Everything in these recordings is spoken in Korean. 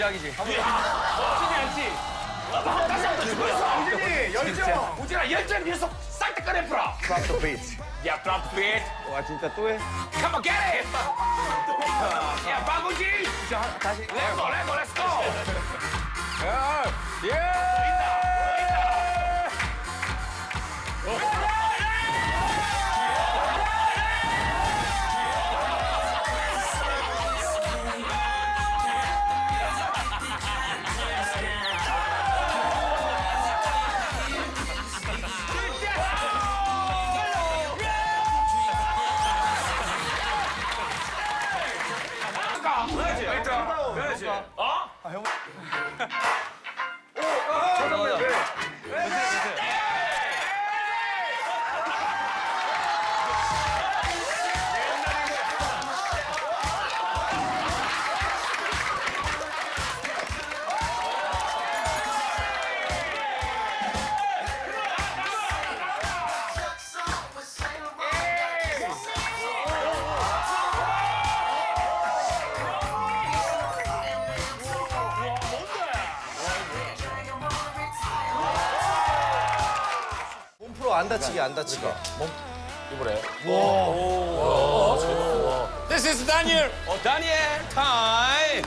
시작이지. 멋지지 않지? 다시 한번 죽었어. 우진이 열정. 우진아 열정 계속 싹다 꺼내풀어. Drop the beat. 야, drop the beat. 와 진짜 또 해? Come on, get it. 야, 박우진. 자, 다시. Let's go, let's go, let's go. 야, 예. 그렇지. 어? 몸프 안 다치게 안 다치게. This is Daniel. 어, 다니엘 타임.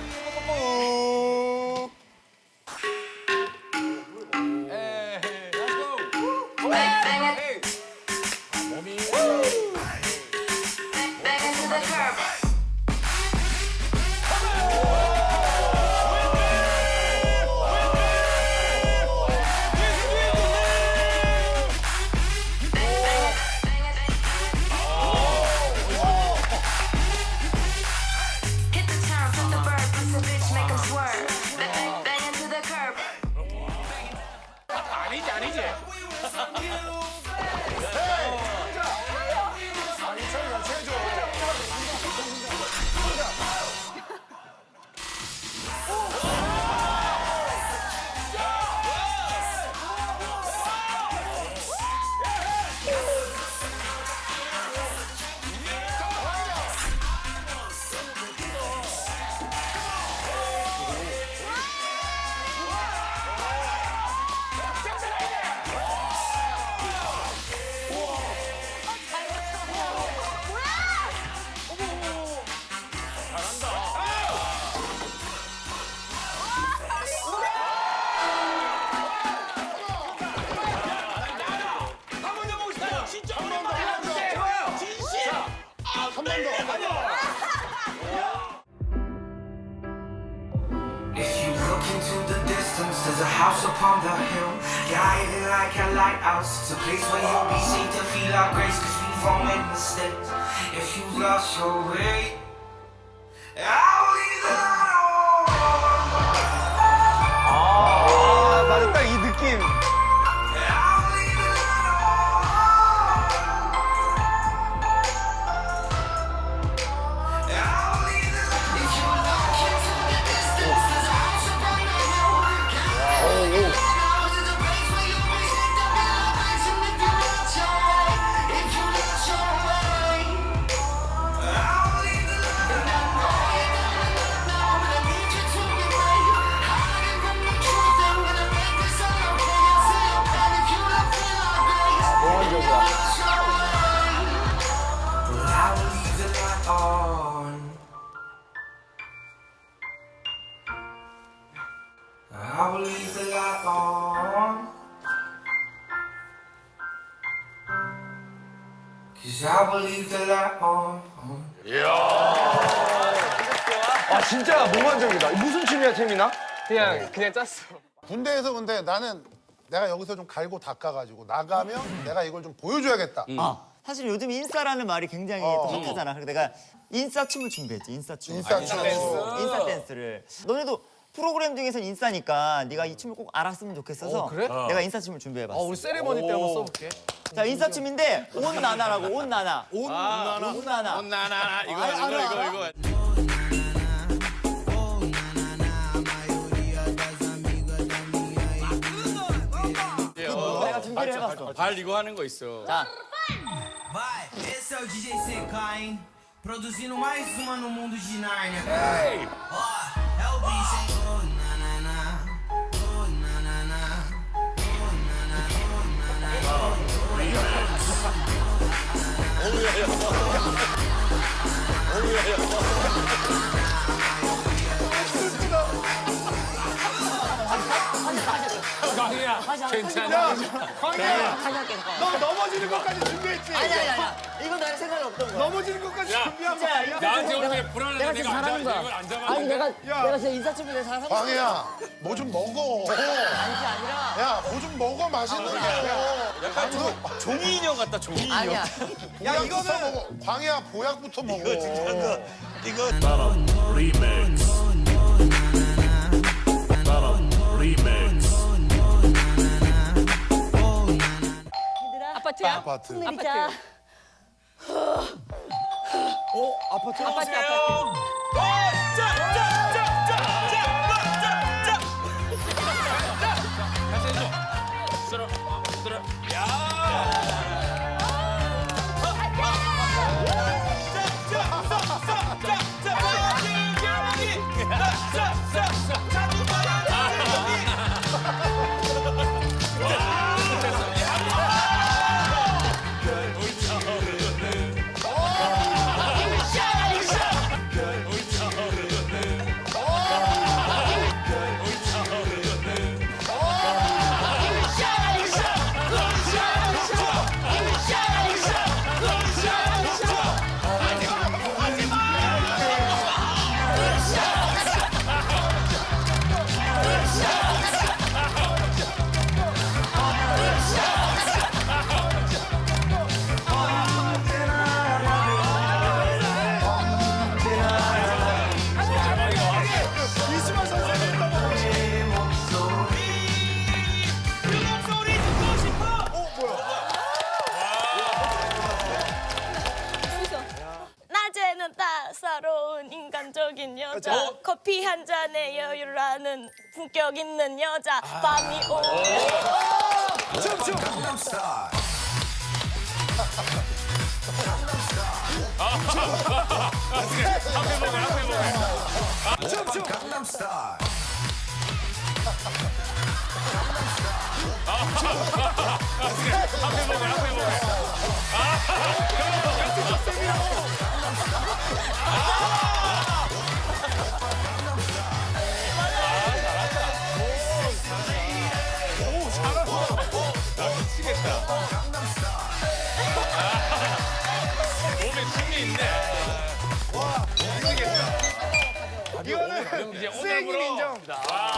아니지, 아니지. upon the hill, guided like a lighthouse. It's a place where you'll be safe to feel our grace, cause we've all made mistakes. If you lost your way, I'll Cause I leave the light on. 아 진짜 몽환적이다. 무슨 춤이야 태민아? 그냥 그냥 짰어. 군대에서 근데 나는 내가 여기서 좀 갈고 닦아가지고 나가면 내가 이걸 좀 보여줘야겠다. 아, 사실 요즘 인싸라는 말이 굉장히 어. 또 핫하잖아. 그래서 내가 인싸 춤을 준비했지. 인싸 춤. 인싸 춤. 인싸 댄스를. 너네도 프로그램 중에서 인싸니까 네가 이 춤을 꼭 알았으면 좋겠어서 내가 인싸 춤을 준비해봤어. 우리 세레머니 때 한번 써볼게. 자, 인싸 춤인데 온 나나라고 온 나나. 온 나나. 온 나나. 나나 이거 아, 이거 알아, 이거 알아? 이거. 내가 준비를 해봤어. 발 이거 하는 거 있어. 자, Vai, esse é o DJ CK, hein? Produzindo mais uma no mundo de Narnia. Ó, é o bicho, hein? 오야야. 괜찮아. 너 넘어지는 것까지 준비했지? 아니 아니 아니. 이건 나는 생각이 없던 거야. 넘어지는 것까지 준비한 거 진짜 아니야? 나한테 오늘 불안해. 내가 진짜 잘하는 거야. 아니 내가 내가 진짜 인사 준비 내가 잘하는 거야. 광희야, 뭐 좀 먹어. 아니 게 아니라 야, 뭐 좀 먹어, 맛있는 거. 약간 종, 종이 인형 같다, 종이 인형. 아니야. 야, 이거는 먹어. 광희야, 보약부터 먹어. Bottom remix. Bottom 아파트야? 아파트. 내리자. 어 아파트. 아파트 아파트. 인간적인 여자 커피 한 잔에 여유를 하는 품격 있는 여자 밤이 오면 몸에 이거는 이제 오늘부로 인정. 아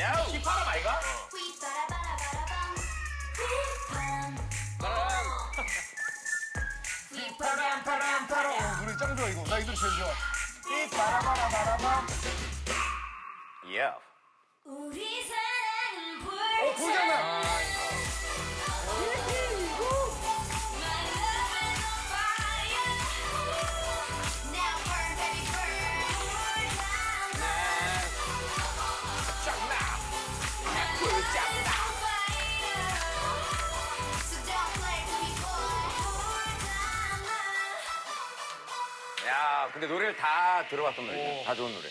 야 힙합 아이가? 노래 짱 좋아, 이거. 나 이 노래 제일 좋아. 예. 우 야, 근데 노래를 다 들어봤던 노래. 다 좋은 노래.